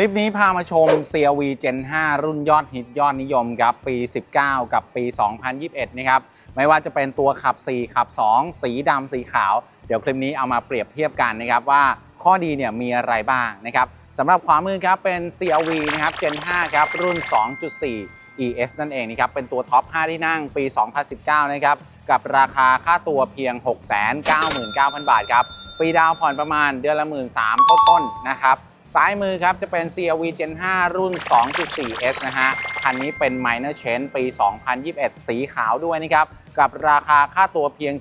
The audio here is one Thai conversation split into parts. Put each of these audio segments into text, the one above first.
คลิปนี้พามาชม CRV Gen 5 รุ่นยอดฮิตยอดนิยมครับปี 19 กับปี 2021 นะครับ ไม่ว่าจะเป็นตัวขับ 4 ขับ 2 สีดำสีขาว เดี๋ยวคลิปนี้เอามาเปรียบเทียบกันนะครับว่าข้อดีเนี่ยมีอะไรบ้างนะครับสำหรับขวามือครับเป็น CRV นะครับ Gen 5 ครับ รุ่น 2.4 ES นั่นเองนะครับ เป็นตัวท็อป 5 ที่นั่งปี 2019 นะครับ กับราคาค่าตัวเพียง 699,000 บาทครับ ฟรีดาวน์ผ่อนประมาณเดือนละ 1 3 0 0 0ต้นๆนะครับ ซ้ายมือครับ จะเป็น CRV Gen 5 รุ่น 2.4S นะฮะ คันนี้เป็น Minor Change ปี 2021 สีขาวด้วยนะครับ กับราคาค่าตัวเพียง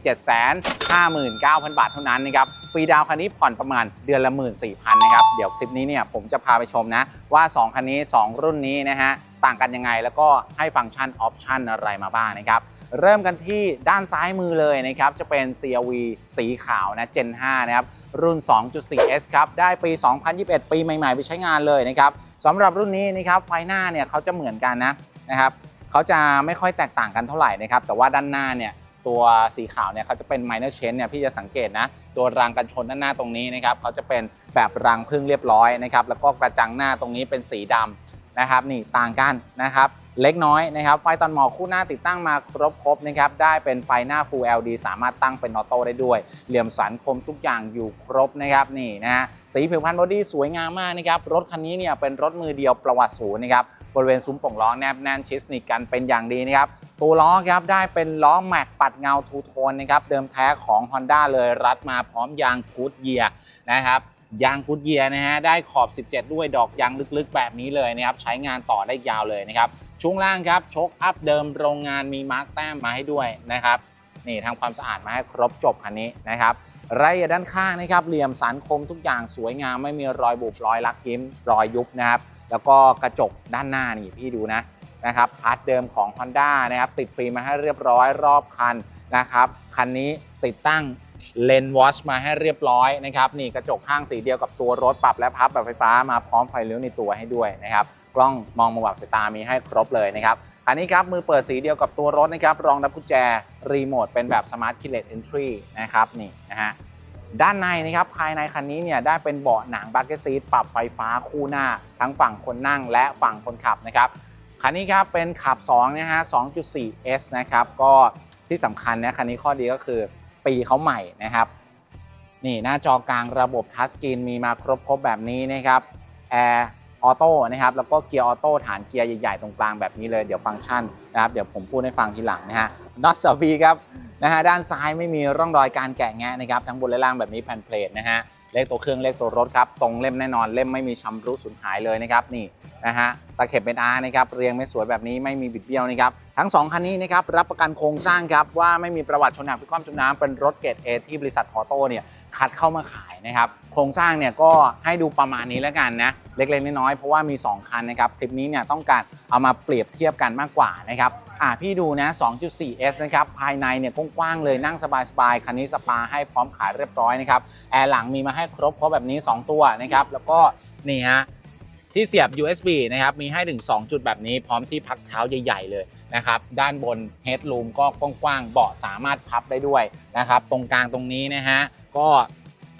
759,000 บาทเท่านั้นนะครับ รีดาวคันนี้ผ่อนประมาณเดือนละ 14,000นะครับ เดี๋ยวคลิปนี้เนี่ยผมจะพาไปชมนะ ว่า 2 คันนี้ 2 รุ่นนี้นะฮะต่างกันยังไงแล้วก็ให้ฟังก์ชันออปชันอะไรมาบ้างนะครับ เริ่มกันที่ด้านซ้ายมือเลยนะครับ จะเป็น CRV สีขาวนะ Gen 5 นะครับ รุ่น 2.4S ครับ ได้ปี 2021 ปีใหม่ ๆ ไปใช้งานเลยนะครับสำหรับรุ่นนี้นะครับไฟหน้าเนี่ยเขาจะเหมือนกันนะนะครับเขาจะไม่ค่อยแตกต่างกันเท่าไหร่นะครับแต่ว่าด้านหน้าเนี่ย ตัวสีขาวเนี่ยเขาจะเป็น minor change เนี่ยพี่จะสังเกตนะตัวรางกันชนด้านหน้าตรงนี้นะครับเขาจะเป็นแบบรางพึ่งเรียบร้อยนะครับแล้วก็กระจังหน้าตรงนี้เป็นสีดำนะครับนี่ต่างกันนะครับ เล็กน้อยนะครับไฟตอนหมอกคู่หน้าติดตั้งมาครบครบนะครับได้เป็นไฟหน้า Full LED สามารถตั้งเป็นออโต้ได้ด้วย เหลี่ยมสันคมทุกอย่างอยู่ครบนะครับนี่นะฮะสีผิวพันธ์บอดี้สวยงามมากนะครับรถคันนี้เนี่ยเป็นรถมือเดียวประวัติศูนย์นะครับบริเวณซุ้มป่องล้อแนบแน่นชิสนิกกันเป็นอย่างดีนะครับตัวล้อครับได้เป็นล้อแม็กปัดเงาทูโทนนะครับเดิมแท้ของ Honda เลยรัดมาพร้อมยางกูดเยียนะครับยางฟุตเยียนะฮะได้ขอบ 17 ด้วยดอกยางลึกๆ แบบนี้เลยนะครับใช้งานต่อได้ยาวเลยนะครับ ช่วงล่างครับชคอัพเดิมโรงงานมีมาร์กแต้มมาให้ด้วยนะครับนี่ทำความสะอาดมาให้ครบจบคันนี้นะครับรายละเอียดด้านข้างนะครับเหลี่ยมสันคมทุกอย่างสวยงามไม่มีรอยบุบรอยลักยิ้มรอยยุบนะครับแล้วก็กระจกด้านหน้านี่พี่ดูนะนะครับพาร์ทเดิมของ Honda นะครับติดฟิล์มมาให้เรียบร้อยรอบคันนะครับคันนี้ติดตั้ง เลนวอชมาให้เรียบร้อยนะครับนี่กระจกข้างสีเดียวกับตัวรถปรับและพับแบบไฟฟ้ามาพร้อมไฟเลี้ยวในตัวให้ด้วยนะครับกล้องมองมุมอับสายตามีให้ครบเลยนะครับคันนี้ครับมือเปิดสีเดียวกับตัวรถนะครับรองรับกุญแจรีโมทเป็นแบบ Smart Keyless Entry นะครับนี่นะฮะด้านในนะครับภายในคันนี้เนี่ยได้เป็นเบาะหนังบักเก็ตซีทปรับไฟฟ้าคู่หน้า ทั้งฝั่งคนนั่งและฝั่งคนขับนะครับคันนี้ครับเป็นขับ2นะฮะ 2.4S นะครับก็ที่สำคัญนะคันนี้ข้อดีก็คือ ปีเขาใหม่นะครับ นี่หน้าจอกลางระบบทัชสกรีนมีมาครบครบแบบนี้นะครับแอร์ออโต้นะครับแล้วก็เกียร์ออโต้ฐานเกียร์ใหญ่ๆ ตรงกลางแบบนี้เลยเดี๋ยวฟังก์ชันนะครับเดี๋ยวผมพูดให้ฟังทีหลังนะฮะน็อตสบีครับนะฮะด้านซ้ายไม่มีร่องรอยการแกะแงะนะครับทั้งบนและล่างแบบนี้แผ่นเพลทนะฮะ เลขตัวเครื่องเลขตัวรถครับตรงเล่มแน่นอนเล่มไม่มีชำรุดสูญหายเลยนะครับนี่นะฮะตะเข็บเป็น R นะครับเรียงไม่สวยแบบนี้ไม่มีบิดเบี้ยวนะครับทั้งสองคันนี้นะครับรับประกันโครงสร้างครับว่าไม่มีประวัติชนหนักพิความจมน้ำเป็นรถเกรด A ที่บริษัททอโต้เนี่ยคัดเข้ามาขายนะครับโครงสร้างเนี่ยก็ให้ดูประมาณนี้แล้วกันนะเล็กๆน้อยๆเพราะว่ามี 2 คันนะครับคลิปนี้เนี่ยต้องการเอามาเปรียบเทียบกันมากกว่านะครับอ่าพี่ดูนะ 2.4S นะครับภายในเนี่ยกว้างๆเลยนั่งสบายๆคันนี้สปาให้พร้อมขายเรียบร้อยนะครับแอร์หลังมีมาให้ครบเพราะแบบนี้ 2 ตัวนะครับ แล้วก็นี่ฮะที่เสียบ USB นะครับ มีให้ถึง 2 จุดแบบนี้ พร้อมที่พักเท้าใหญ่ๆเลยนะครับ ด้านบน Headroom ก็กว้างๆ เบาะสามารถพับได้ด้วยนะครับ ตรงกลางตรงนี้นะฮะ ก็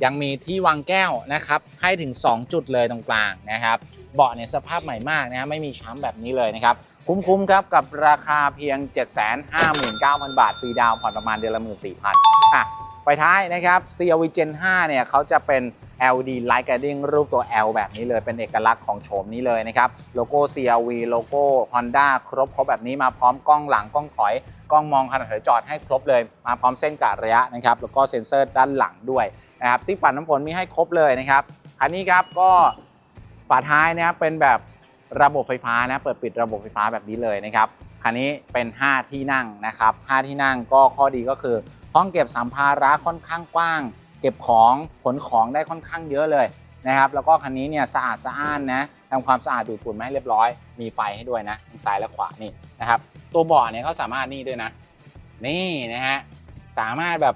ยังมีที่วางแก้วนะครับ ให้ถึง 2 จุดเลยตรงกลางนะครับ เบาะเนี่ยสภาพใหม่มากนะฮะ ไม่มีช้ำแบบนี้เลยนะครับ คุ้มๆครับกับราคาเพียง 759,000 บาท ฟรีดาวผ่อนประมาณเดือนละ14,000อะ ไฟท้ายนะครับ CRV Gen 5 เนี่ยเขาจะเป็น LED Light Guiding รูปตัว L แบบนี้เลยเป็นเอกลักษณ์ของโฉมนี้เลยนะครับ โลโก้ CRV โลโก้ Honda ครบครบแบบนี้มาพร้อมกล้องหลังกล้องถอย กล้องมองขณะถอยจอดให้ครบเลย มาพร้อมเส้นกะระยะนะครับแล้วก็เซ็นเซอร์ด้านหลังด้วยนะครับที่ปัดน้ำฝนมีให้ครบเลยนะครับคันนี้ครับก็ฝาท้ายนะครับเป็นแบบระบบไฟฟ้านะเปิดปิดระบบไฟฟ้าแบบนี้เลยนะครับ คันนี้เป็น 5 ที่นั่งนะครับ 5 ที่นั่งก็ข้อดีก็คือ ห้องเก็บสัมภาระค่อนข้างกว้าง เก็บของขนของได้ค่อนข้างเยอะเลยนะครับแล้วก็คันนี้เนี่ยสะอาดสะอ้านนะทำความสะอาดดูดฝุ่นมาให้เรียบร้อย มีไฟให้ด้วยนะทั้งซ้ายและขวานี่นะครับ ตัวเบาะเนี่ยเขาสามารถนี่ด้วยนะ นี่นะฮะสามารถแบบ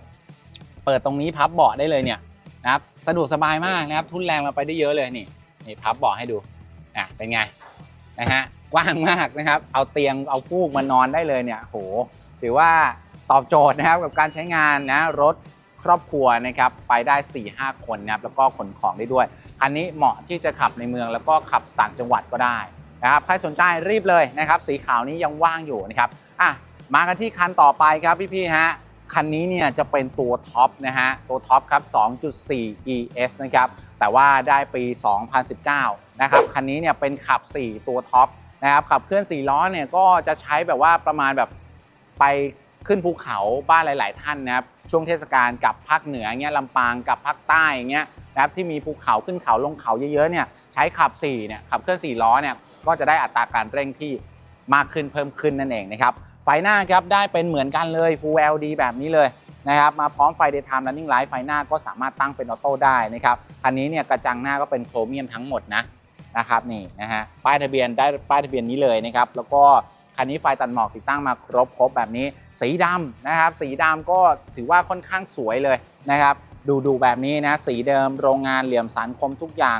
เปิดตรงนี้พับเบาะได้เลยเนี่ยนะครับสะดวกสบายมากนะครับ ทุนแรงเราไปได้เยอะเลยนี่นี่พับเบาะให้ดูอะเป็นไงนะฮะ กว้างมากนะครับ เอาเตียงเอาฟูกมานอนได้เลยเนี่ยโหถือว่าตอบโจทย์นะครับกับการใช้งานนะรถครอบครัวนะครับไปได้ 4-5 คนนะครับแล้วก็ขนของได้ด้วย คันนี้เหมาะที่จะขับในเมืองแล้วก็ขับต่างจังหวัดก็ได้นะครับใครสนใจรีบเลยนะครับ สีขาวนี้ยังว่างอยู่นะครับอะมากันที่คันต่อไปครับพี่ๆฮะคันนี้เนี่ยจะเป็นตัวท็อปนะฮะตัวท็อปครับ 2.4 ES นะครับแต่ว่าได้ปี 2019 นะครับคันนี้เนี่ยเป็นขับ 4 ตัวท็อป นะครับขับเคลื่อน4ล้อเนี่ยก็จะใช้แบบว่าประมาณแบบไปขึ้นภูเขาบ้านหลาย ๆ ท่านนะครับช่วงเทศกาลกับภาคเหนือเงี้ยลำปางกับภาคใต้อย่างเงี้ยนะครับที่มีภูเขาขึ้นเขาลงเขาเยอะๆเนี่ยใช้ขับ4เนี่ยขับเคลื่อน4ล้อเนี่ยก็จะได้อัตราการเร่งที่มากขึ้นเพิ่มขึ้นนั่นเองนะครับไฟหน้าครับได้เป็นเหมือนกันเลย Full LED แบบนี้เลยนะครับมาพร้อมไฟ Daytime Running Light ไฟหน้าก็สามารถตั้งเป็นออโต้ได้นะครับคันนี้เนี่ยกระจังหน้าก็เป็นโครเมียมทั้งหมดนะ นะครับนี่นะฮะป้ายทะเบียนได้ป้ายทะเบียนนี้เลยนะครับแล้วก็คันนี้ไฟตัดหมอกติดตั้งมาครบครบแบบนี้ สีดำนะครับ สีดำก็ถือว่าค่อนข้างสวยเลยนะครับ ดูดูแบบนี้นะสีเดิมโรงงานเหลี่ยมสันคมทุกอย่าง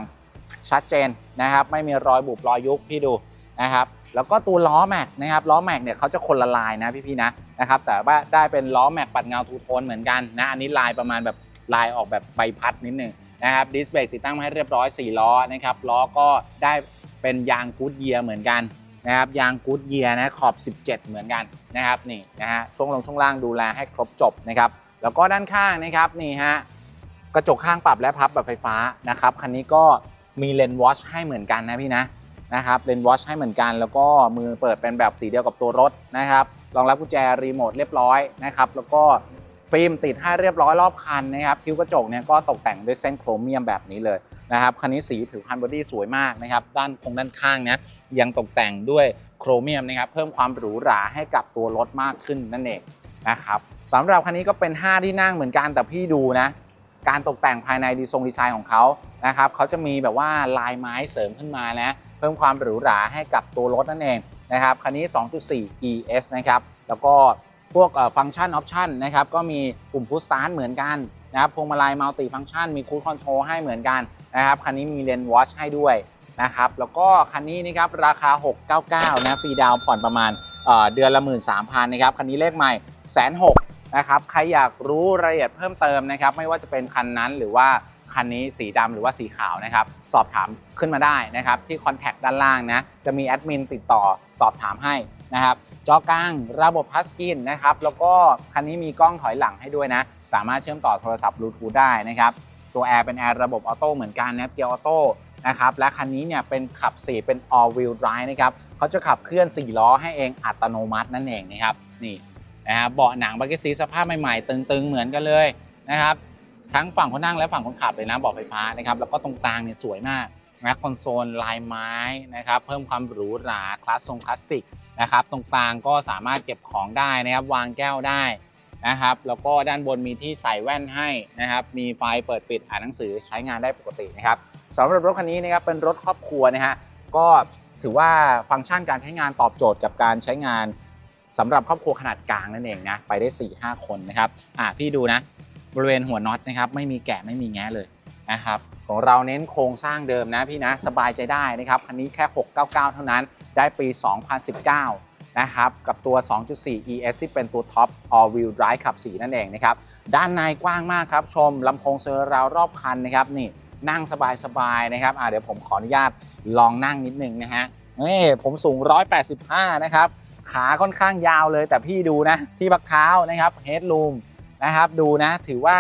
ชัดเจนนะครับ ไม่มีรอยบุบรอยยุบพี่ดูนะครับแล้วก็ตัวล้อแม็กนะครับล้อแม็กเนี่ยเขาจะคนละลายนะพี่ๆนะนะครับแต่ว่าได้เป็นล้อแม็กปัดเงาทูโทนเหมือนกันนะอันนี้ลายประมาณแบบลายออกแบบใบพัดนิดนึง นะครับดิสเบรกติดตั้งมาให้เรียบร้อย 4 ล้อนะครับล้อก็ได้เป็นยางกูดเยียร์เหมือนกันนะครับยางกูดเยียร์นะขอบ 17 เหมือนกันนะครับนี่นะฮะช่วงลงช่วงล่างดูแลให้ครบจบนะครับแล้วก็ด้านข้างนะครับนี่ฮะกระจกข้างปรับและพับแบบไฟฟ้านะครับคันนี้ก็มีเลนส์วอชให้เหมือนกันนะพี่นะนะครับเลนส์วอชให้เหมือนกัน แล้วก็มือเปิดเป็นแบบสีเดียวกับตัวรถนะครับรองรับกุญแจรีโมทเรียบร้อยนะครับแล้วก็ ฟิล์มติดให้เรียบร้อยรอบคันนะครับคิ้วกระจกเนี่ยก็ตกแต่งด้วยเส้นโครเมียมแบบนี้เลยนะครับคันนี้สีผิวพันบอดี้สวยมากนะครับด้านคงด้านข้างนะยังตกแต่งด้วยโครเมียมนะครับเพิ่มความหรูหราให้กับตัวรถมากขึ้นนั่นเองนะครับสำหรับคันนี้ก็เป็น 5 ที่นั่งเหมือนกันแต่พี่ดูนะการตกแต่งภายในดีทรงดีไซน์ของเขานะครับเขาจะมีแบบว่าลายไม้เสริมขึ้นมานะเพิ่มความหรูหราให้กับตัวรถนั่นเองนะครับคันนี้ 2.4 ES นะครับแล้วก็ พวกฟังก์ชันออปชันนะครับก็มีปุ่มพุชสตาร์ทเหมือนกันนะครับพวงมาลัยมัลติฟังก์ชันมีคูลคอนโทรลให้เหมือนกันนะครับคันนี้มีเลนวอชให้ด้วยนะครับแล้วก็คันนี้นะครับราคา 699นะฟรีดาวน์ผ่อนประมาณเอ่อเดือนละ 13,000นะครับคันนี้เลขใหม่แสนหก นะครับใครอยากรู้รายละเอียดเพิ่มเติมนะครับไม่ว่าจะเป็นคันนั้นหรือว่าคันนี้สีดำหรือว่าสีขาวนะครับสอบถามขึ้นมาได้นะครับที่คอนแทคด้านล่างนะจะมีแอดมินติดต่อสอบถามให้นะครับจอกลางระบบทัสกรีนนะครับแล้วก็คันนี้มีกล้องถอยหลังให้ด้วยนะสามารถเชื่อมต่อโทรศัพท์บลูทูธได้นะครับตัวแอร์เป็นแอร์ระบบออโต้เหมือนกันนะครับเกียร์ออโต้นะครับและคันนี้เนี่ยเป็นขับ 4 เป็น all wheel drive นะครับเขาจะขับเคลื่อน 4 ล้อให้เองอัตโนมัตินั่นเองนะครับนี่ นะครับเบาะหนังบักเก็ตซีสภาพใหม่ๆ ตึงๆ เหมือนกันเลยนะครับทั้งฝั่งคนนั่งและฝั่งคนขับเลยนะเบาะไฟฟ้านะครับแล้วก็ตรงกลางเนี่ยสวยมากนะคอนโซลลายไม้นะครับเพิ่มความหรูหราคลาสทรงคลาสสิกนะครับตรงกลางก็สามารถเก็บของได้นะครับวางแก้วได้นะครับแล้วก็ด้านบนมีที่ใส่แว่นให้นะครับมีไฟเปิดปิดอ่านหนังสือใช้งานได้ปกตินะครับสำหรับรถคันนี้นะครับเป็นรถครอบครัวนะฮะก็ถือว่าฟังก์ชันการใช้งานตอบโจทย์กับการใช้งาน สำหรับครอบครัวขนาดกลางนั่นเองนะไปได้ 4-5 คนนะครับอ่าพี่ดูนะบริเวณหัวน็อตนะครับไม่มีแกะไม่มีแง้เลยนะครับของเราเน้นโครงสร้างเดิมนะพี่นะสบายใจได้นะครับคันนี้แค่ 699 เท่านั้นได้ปี 2019 นะครับกับตัว 2.4 ES ที่เป็นตัวท็อป all wheel drive ขับ 4 นั่นเองนะครับด้านในกว้างมากครับ ชมลำโพงเซอร์ราวรอบคันนะครับนี่นั่งสบายๆนะครับอ่าเดี๋ยวผมขออนุญาตลองนั่งนิดนึงนะฮะนี่ผมสูง 185 นะครับ ขาค่อนข้างยาวเลย แต่พี่ดูนะที่บักเท้านะครับเฮด o ูมนะครับดูนะถือว่า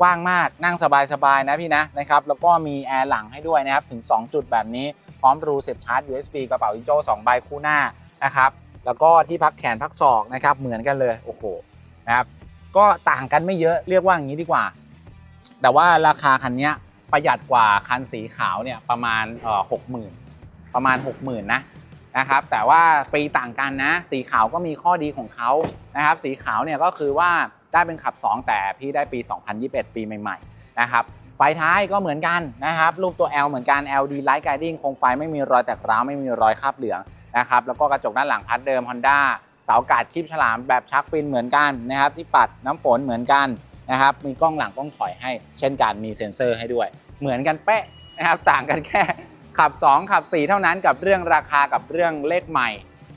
กว้างมากนั่งสบายๆนะพี่นะนะครับแล้วก็มีแอร์หลังให้ด้วยนะครับถึง 2 จุดแบบนี้พร้อมรูเสียบชาร์จ USB กระเป๋าอิโจ้2ใบคู่หน้านะครับแล้วก็ที่พักแขนพักศอกนะครับเหมือนกันเลยโอ้โหนะครับก็ต่างกันไม่เยอะเรียกว่าอย่างนี้ดีกว่า แต่ว่าราคาคันนี้ประหยัดกว่าคันสีขาวเนี่ยประมาณเอ่อหกหมื่นประมาณ 60,000นะ นะครับ แต่ว่าปีต่างกันนะ สีขาวก็มีข้อดีของเขานะครับ สีขาวเนี่ยก็คือว่าได้เป็นขับ 2 แต่พี่ได้ปี 2021 ปีใหม่ๆนะครับไฟท้ายก็เหมือนกันนะครับรูปตัว L เหมือนกัน LD Light Guiding คงไฟไม่มีรอยแตกร้าวไม่มีรอยคราบเหลืองนะครับแล้วก็กระจกด้านหลังพัดเดิม Honda เสากาดคลิปฉลามแบบชักฟินเหมือนกันนะครับที่ปัดน้ำฝนเหมือนกันนะครับมีกล้องหลังกล้องถอยให้ เช่นกันมีเซ็นเซอร์ให้ด้วย เหมือนกันเป๊ะนะครับต่างกันแค่ ขับ 2 ขับ 4 เท่านั้นกับเรื่องราคากับเรื่องเลขใหม่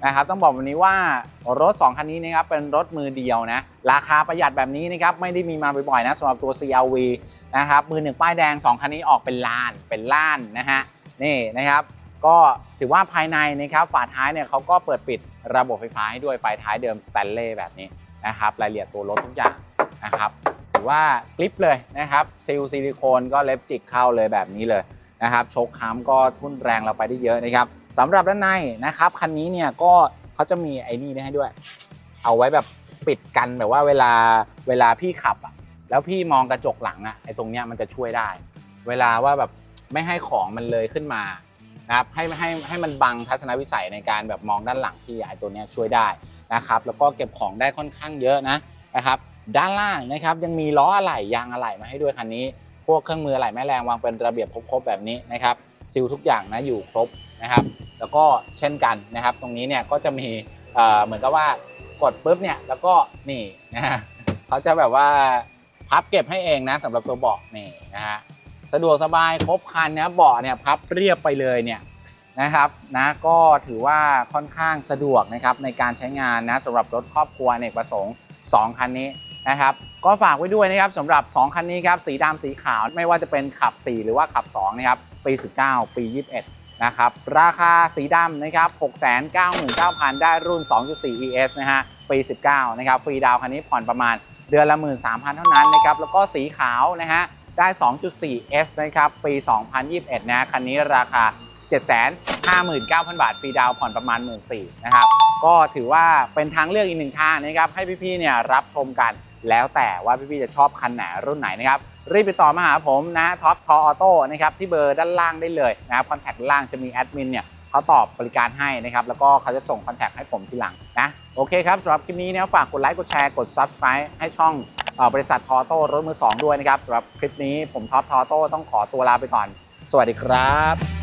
นะครับต้องบอกแบบนี้ว่ารถ 2 คันนี้นะครับเป็นรถมือเดียวนะราคาประหยัดแบบนี้นะครับไม่ได้มีมาบ่อยๆนะสำหรับตัว CRV นะครับมือหนึ่งป้ายแดง 2 คันนี้ออกเป็นล้านเป็นล้านนะฮะนี่นะครับก็ถือว่าภายในนะครับฝาท้ายเนี่ยเขาก็เปิดปิดระบบไฟฟ้าให้ด้วยไฟท้ายเดิมสแตนเลย์แบบนี้นะครับรายละเอียดตัวรถทุกอย่างนะครับถือว่ากริปเลยนะครับซิลซิลิโคนก็เล็บจิกเข้าเลยแบบนี้เลย นะครับโชคค้ำก็ทุ่นแรงเราไปได้เยอะนะครับสำหรับด้านในนะครับคันนี้เนี่ยก็เขาจะมีไอ้นี่ให้ด้วย เอาไว้แบบปิดกันแบบว่าเวลาเวลาพี่ขับอะแล้วพี่มองกระจกหลังอะไอ้ตรงเนี้ยมันจะช่วยได้ เวลาว่าแบบไม่ให้ของมันเลยขึ้นมานะครับให้ให้ให้มันบังทัศนวิสัยในการแบบมองด้านหลังพี่ไอ้ตัวเนี้ยช่วยได้นะครับแล้วก็เก็บของได้ค่อนข้างเยอะนะนะครับด้านล่างนะครับยังมีล้ออะไหล่ยางอะไหล่มาให้ด้วยคันนี้ พวกเครื่องมืออะไหล่แม่แรงวางเป็นระเบียบครบๆแบบนี้นะครับซิลทุกอย่างนะอยู่ครบนะครับแล้วก็เช่นกันนะครับ ตรงนี้เนี่ยก็จะมีเหมือนกับว่ากดปุ๊บเนี่ยแล้วก็นี่นะฮะเขาจะแบบว่าพับเก็บให้เองนะสำหรับตัวเบาะนี่นะฮะสะดวกสบายครบคันนะเบาะเนี่ยพับเรียบไปเลยเนี่ยนะครับนะก็ถือว่าค่อนข้างสะดวกนะครับในการใช้งานนะสำหรับรถครอบครัวเนกประสงค์ 2 คันนี้ นะครับก็ฝากไว้ด้วยนะครับสำหรับ 2 คันนี้ครับสีดำสีขาวไม่ว่าจะเป็นขับ 4 หรือว่าขับ2นะครับปี 19 ปี 21 นะครับ ราคาสีดำนะครับ 699,000 ได้รุ่น 2.4 ES นะฮะปี 19 นะครับฟรีดาวคันนี้ผ่อนประมาณเดือนละ 13,000 เท่านั้นนะครับแล้วก็สีขาวนะฮะได้ 2.4 S นะครับปี 2021 นะคันนี้ราคา 759,000 บาทฟรีดาวผ่อนประมาณ 1 4ื่นนะครับก็ถือว่าเป็นทางเลือกอีกหนึ่งทางนะครับให้พี่ๆเนี่ยรับชมกัน แล้วแต่ว่าพี่ๆจะชอบคันไหนรุ่นไหนนะครับ รีบไปต่อมาหาผมนะท็อปทออโต้นะครับที่เบอร์ด้านล่างได้เลยนะครับคอนแทคด้านล่างจะมีแอดมินเนี่ยเขาตอบบริการให้นะครับแล้วก็เขาจะส่งคอนแทคให้ผมทีหลังนะโอเคครับสำหรับคลิปนี้เนี่ยฝากกดไลค์กดแชร์กด Subscribe ให้ช่องเอ่อบริษัททอโต้รถมือสองด้วยนะครับสำหรับคลิปนี้ผมท็อปทอโต้ต้องขอตัวลาไปก่อน สวัสดีครับ